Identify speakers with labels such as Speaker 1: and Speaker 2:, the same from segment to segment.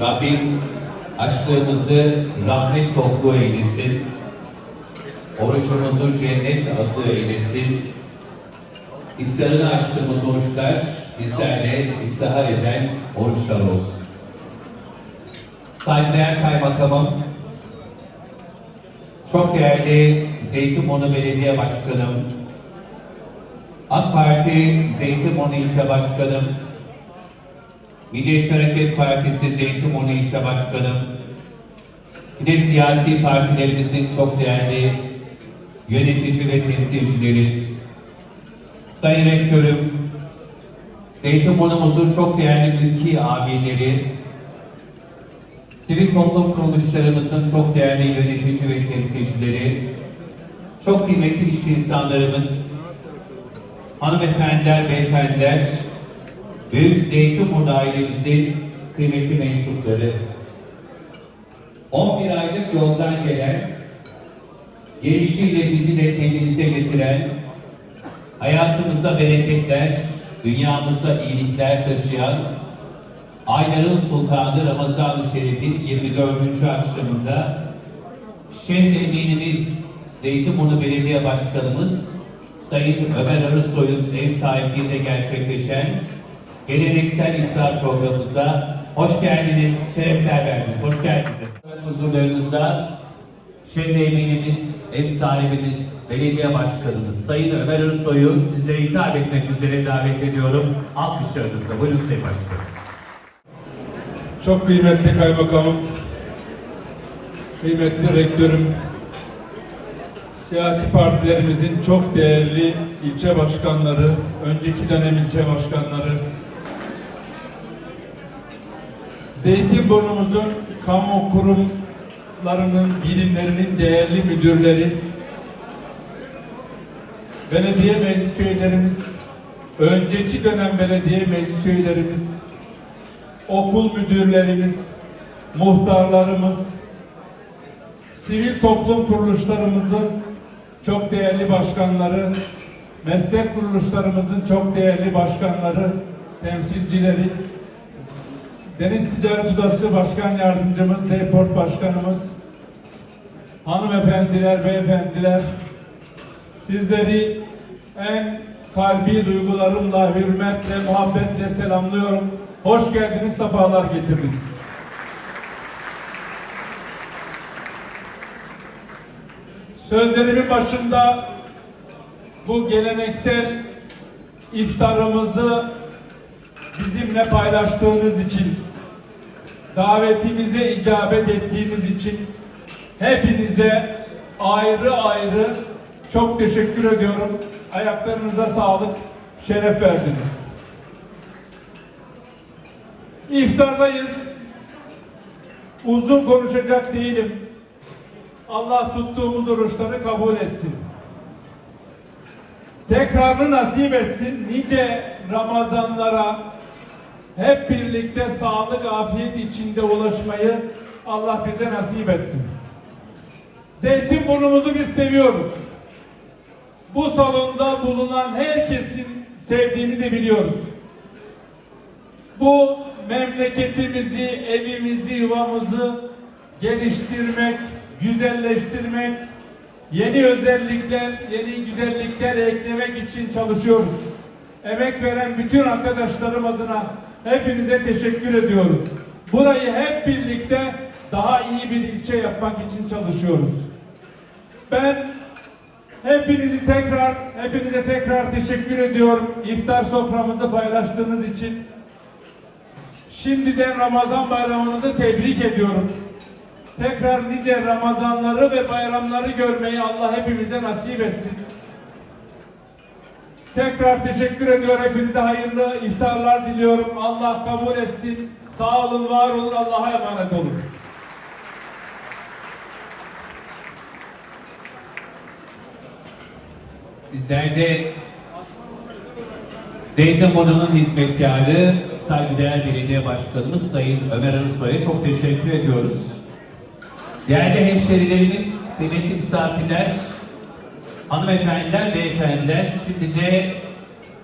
Speaker 1: Rabbim açlığımızı rahmet toplu eylesin. Orucumuzu cennet azı eylesin. İftarını açtığımız oruçlar bizlerle iftihar eden oruçlar olsun. Saygıdeğer Kaymakamım, çok değerli Zeytinburnu Belediye Başkanım, AK Parti Zeytinburnu İlçe Başkanım, Milliyetçi Hareket Partisi Zeytinburnu İlçe Başkanım, bir de siyasi partilerimizin çok değerli yönetici ve temsilcileri, Sayın Rektörüm, Zeytinburnumuzun çok değerli mülki amirleri, sivil toplum kuruluşlarımızın çok değerli yönetici ve temsilcileri, çok kıymetli iş insanlarımız, hanımefendiler, beyefendiler, Büyük Zeytinburnu ailemizin kıymetli mensupları, 11 aylık yoldan gelen, gelişiyle bizi de kendimize getiren, hayatımıza bereketler, dünyamıza iyilikler taşıyan, Ayların Sultanı Ramazan-ı Şerif'in 24. akşamında şehir eminimiz Zeytinburnu Belediye Başkanımız Sayın Ömer Arısoy'un ev sahipliğinde gerçekleşen geleneksel iftar programımıza hoş geldiniz, şerefler verdiniz. Hoş geldiniz. Huzurlarınızda şehir eminimiz, ev sahibimiz, belediye başkanımız Sayın Ömer Arısoy'u sizlere hitap etmek üzere davet ediyorum. Alkışlarınızla. Buyurun Sayın Başkanım.
Speaker 2: Çok kıymetli kaymakamım, kıymetli rektörüm, siyasi partilerimizin çok değerli ilçe başkanları, önceki dönem ilçe başkanları, Zeytinburnumuzun kamu kurumlarının, birimlerinin değerli müdürleri, belediye meclis üyelerimiz, önceki dönem belediye meclis üyelerimiz, okul müdürlerimiz, muhtarlarımız, sivil toplum kuruluşlarımızın çok değerli başkanları, meslek kuruluşlarımızın çok değerli başkanları, temsilcileri, Deniz Ticaret Odası Başkan Yardımcımız, Deport Başkanımız, hanımefendiler, beyefendiler, sizleri en kalbi duygularımla, hürmetle, muhabbetle selamlıyorum. Hoş geldiniz, sefalar getirdiniz. Sözlerimin başında bu geleneksel iftarımızı bizimle paylaştığınız için, davetimize icabet ettiğiniz için hepinize ayrı ayrı çok teşekkür ediyorum. Ayaklarınıza sağlık, şeref verdiniz. İftardayız. Uzun konuşacak değilim. Allah tuttuğumuz oruçları kabul etsin. Tekrarını nasip etsin. Nice Ramazanlara hep birlikte sağlık, afiyet içinde ulaşmayı Allah bize nasip etsin. Zeytinburnumuzu biz seviyoruz. Bu salonda bulunan herkesin sevdiğini de biliyoruz. Bu memleketimizi, evimizi, yuvamızı geliştirmek, güzelleştirmek, yeni özellikler, yeni güzellikler eklemek için çalışıyoruz. Emek veren bütün arkadaşlarım adına hepinize teşekkür ediyoruz. Burayı hep birlikte daha iyi bir ilçe yapmak için çalışıyoruz. Ben hepinizi tekrar, hepinize tekrar teşekkür ediyorum. İftar soframızı paylaştığınız için. Şimdiden Ramazan bayramınızı tebrik ediyorum. Tekrar nice Ramazanları ve bayramları görmeyi Allah hepimize nasip etsin. Tekrar teşekkür ediyorum. Hepinize hayırlı iftarlar diliyorum. Allah kabul etsin. Sağ olun, var olun. Allah'a emanet olun.
Speaker 1: Bizler de Zeytinburnu'nun hizmetkarı, saygıdeğer belediye başkanımız Sayın Ömer Arısoy'a çok teşekkür ediyoruz. Değerli hemşerilerimiz, kıymetli misafirler, hanımefendiler, beyefendiler, şimdi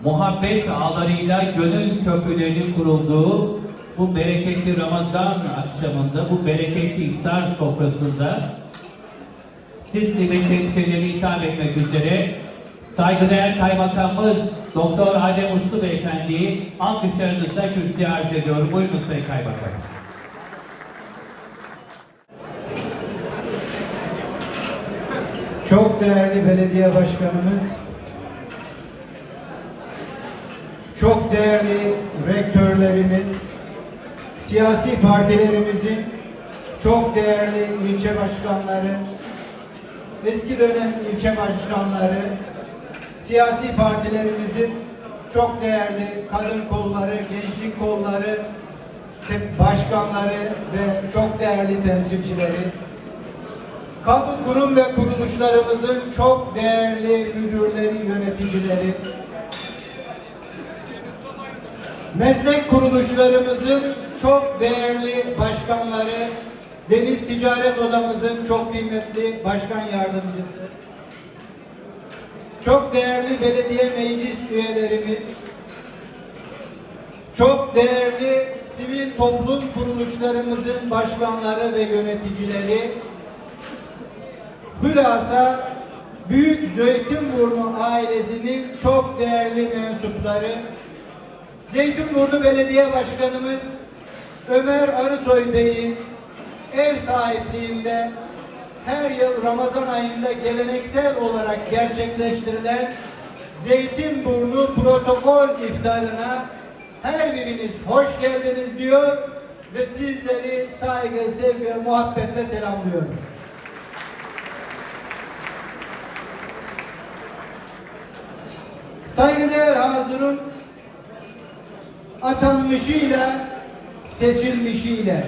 Speaker 1: muhabbet ağlarıyla gönül köprülerinin kurulduğu bu bereketli Ramazan akşamında, bu bereketli iftar sofrasında siz kıymetli hitap etmek üzere saygıdeğer kaymakamımız Doktor Adem Uslu Beyefendi'yi alkışlarınızla kürsüye arz ediyorum. Buyurun Sayın Kaymakam.
Speaker 3: Çok değerli belediye başkanımız, çok değerli rektörlerimiz, siyasi partilerimizin çok değerli ilçe başkanları, eski dönem ilçe başkanları, siyasi partilerimizin çok değerli kadın kolları, gençlik kolları, başkanları ve çok değerli temsilcileri, Kamu kurum ve kuruluşlarımızın çok değerli müdürleri, yöneticileri, meslek kuruluşlarımızın çok değerli başkanları, Deniz Ticaret Odamızın çok kıymetli başkan yardımcısı, çok değerli belediye meclis üyelerimiz, çok değerli sivil toplum kuruluşlarımızın başkanları ve yöneticileri, Hülasa Büyük Zeytinburnu ailesinin çok değerli mensupları, Zeytinburnu Belediye Başkanımız Ömer Arısoy Bey'in ev sahipliğinde her yıl Ramazan ayında geleneksel olarak gerçekleştirilen Zeytinburnu protokol iftarına her biriniz hoş geldiniz diyor ve sizleri saygı, sevgi ve muhabbetle selamlıyorum. Saygıdeğer hazırın atanmışıyla seçilmişiyle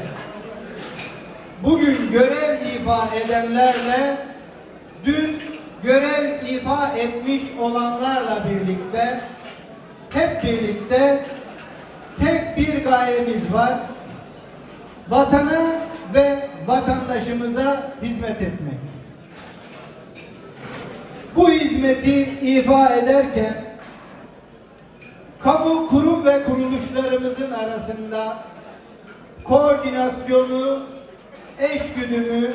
Speaker 3: bugün görev ifa edenlerle dün görev ifa etmiş olanlarla birlikte hep birlikte tek bir gayemiz var. Vatana ve vatandaşımıza hizmet etmek. Bu hizmeti ifa ederken kamu kurum ve kuruluşlarımızın arasında koordinasyonu, eşgüdümü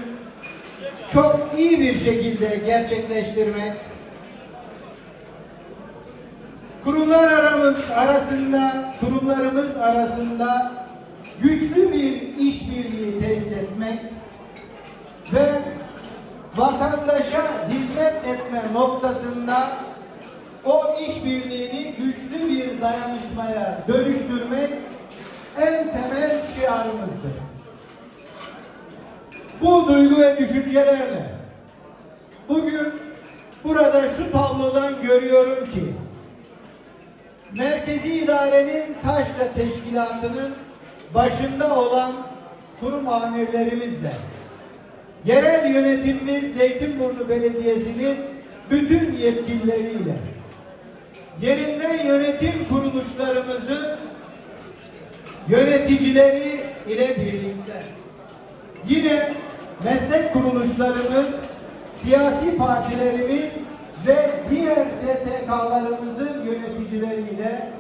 Speaker 3: çok iyi bir şekilde gerçekleştirmek, kurumlar aramız arasında, kurumlarımız arasında güçlü bir işbirliği tesis etmek ve vatandaşa hizmet etme noktasında o işbirliğini güçlü bir dayanışmaya dönüştürmek en temel şiarımızdır. Bu duygu ve düşüncelerle bugün burada şu tablodan görüyorum ki Merkezi idarenin taşra teşkilatının başında olan kurum amirlerimizle yerel yönetimimiz Zeytinburnu Belediyesi'nin bütün yetkilileriyle yerinden yönetim kuruluşlarımızın yöneticileri ile birlikte yine meslek kuruluşlarımız, siyasi partilerimiz ve diğer STK'larımızın yöneticileriyle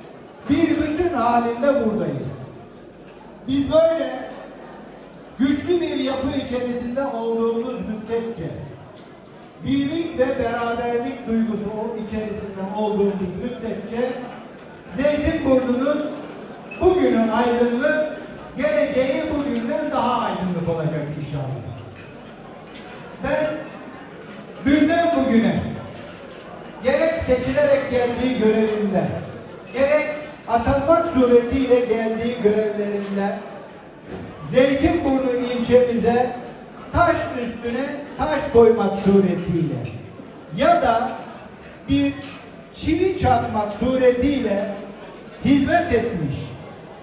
Speaker 3: bir bütün halinde buradayız. Biz böyle güçlü bir yapı içerisinde olduğumuz müddetçe birlik ve beraberlik duygusu o içerisinde olduğumuz müddetçe Zeytinburnu'nun bugünün aydınlığı geleceği bugünden daha aydınlık olacak inşallah. Ben dünden bugüne gerek seçilerek geldiği görevinde, gerek atanmak suretiyle geldiği görevlerinde Zeytinburnu ilçemize taş üstüne taş koymak suretiyle ya da bir çivi çakmak suretiyle hizmet etmiş,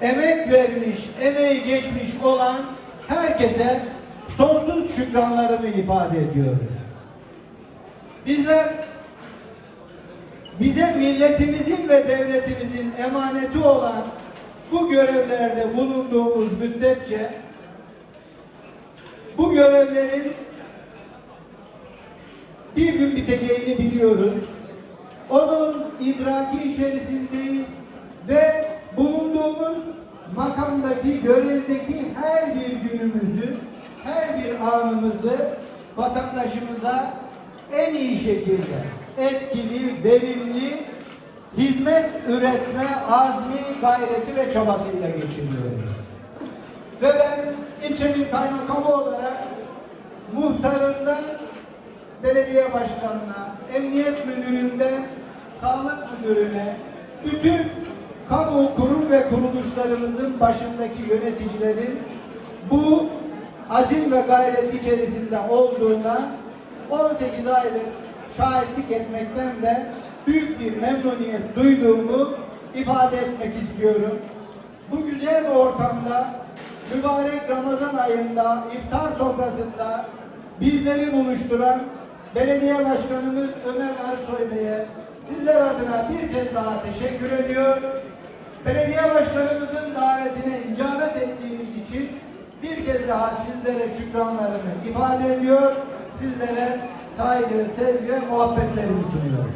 Speaker 3: emek vermiş, emeği geçmiş olan herkese sonsuz şükranlarımı ifade ediyorum. Bizler bize milletimizin ve devletimizin emaneti olan bu görevlerde bulunduğumuz müddetçe bu görevlerin bir gün biteceğini biliyoruz. Onun idraki içerisindeyiz ve bulunduğumuz makamdaki, görevdeki her bir günümüzü, her bir anımızı vatandaşımıza en iyi şekilde etkili, verimli hizmet üretme azmi, gayreti ve çabasıyla geçiriyoruz. Ve ben ilçenin kaymakamı olarak muhtarından belediye başkanına, emniyet müdüründen sağlık müdürüne, bütün kamu kurum ve kuruluşlarımızın başındaki yöneticilerin bu azim ve gayret içerisinde olduğuna 18 aydır şahitlik etmekten de büyük bir memnuniyet duyduğumu ifade etmek istiyorum. Bu güzel ortamda mübarek Ramazan ayında iftar sofrasında bizleri buluşturan belediye başkanımız Ömer Ersoy Bey'e sizler adına bir kez daha teşekkür ediyor. Belediye başkanımızın davetine icabet ettiğiniz için bir kez daha sizlere şükranlarımı ifade ediyor. Sizlere saygı, sevgi ve muhabbetlerimi sunuyorum.